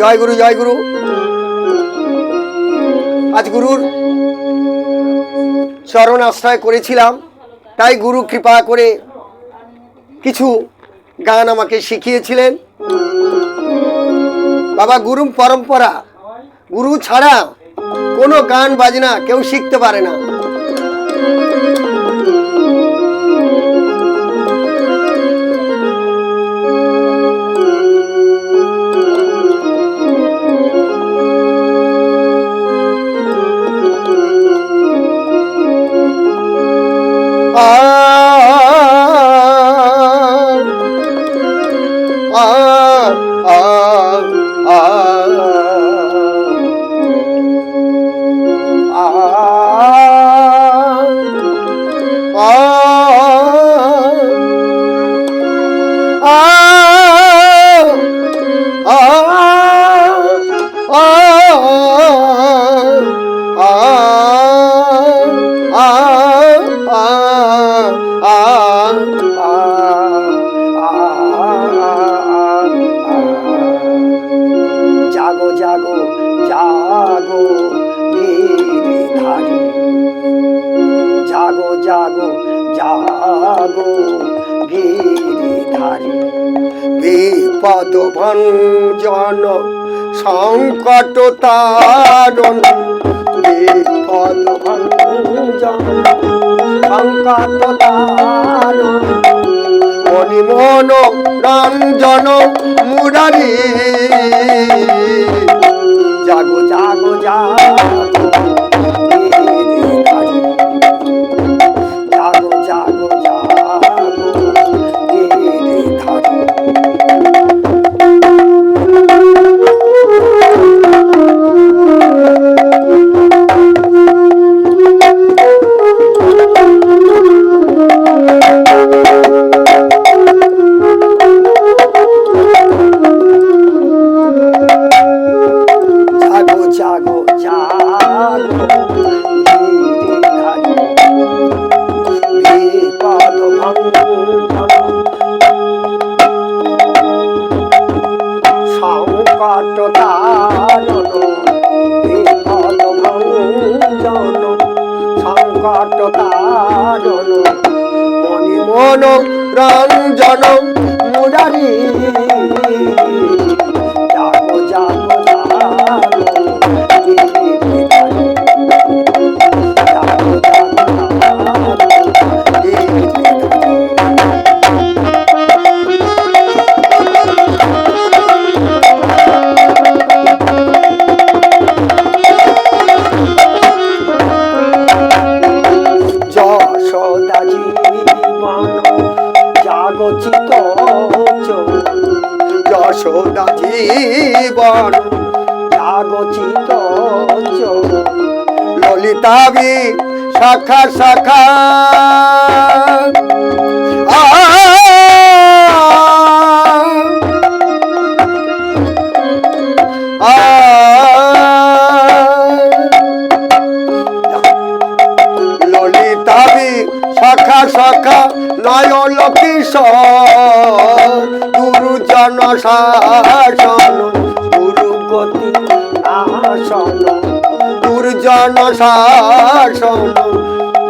জয় গুরু জয় গুরু আজ গুরুর চরণ আশ্রয় করেছিলাম, তাই গুরু কৃপা করে কিছু গান আমাকে শিখিয়েছিলেন। বাবা, গুরু পরম্পরা, গুরু ছাড়া কোনো গান, বাজনা কেউ শিখতে পারে না। গিরিধারী। বিপদ ভঞ্জন সংকট তারণ। বিপদ ভঞ্জন সংকট তারণ। রঞ্জন মুরারি। সংকট তারণ বিপদ ভঞ্জন সংকট তারণ মণিমন রঞ্জন জীবন। জাগচিত ললিতাবি শাখা শাখা। ললিতাবি সখা সখা নয়ন কিশোর। দুর্জন শাসন দুর্গতি আসন দুর্জন শাসন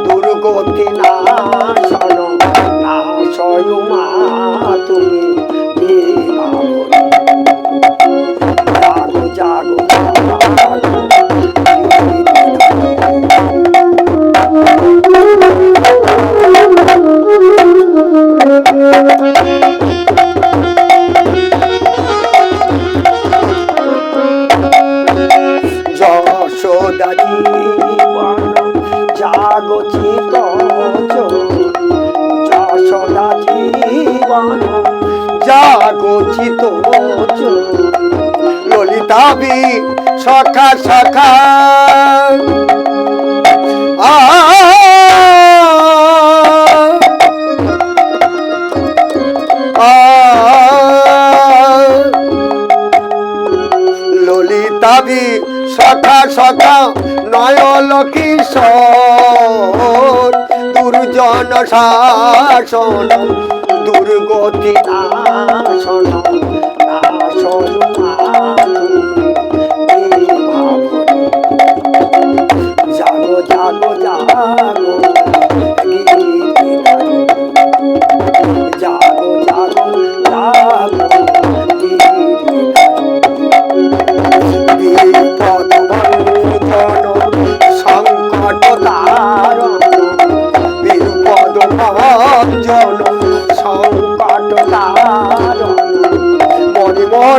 দুর্গতি নাশন নাশয় তুমি। ললিতাবি সখা সখা ললিতাবি সখা সখা নয়ন কিশোর দুর্জন শাসন দুর্গতি নাশন নাশন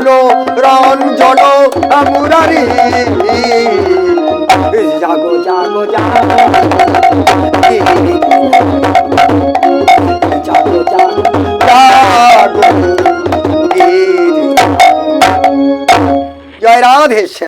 রঞ্জন রঞ্জন মুরারি জাগো জাগো জাগো।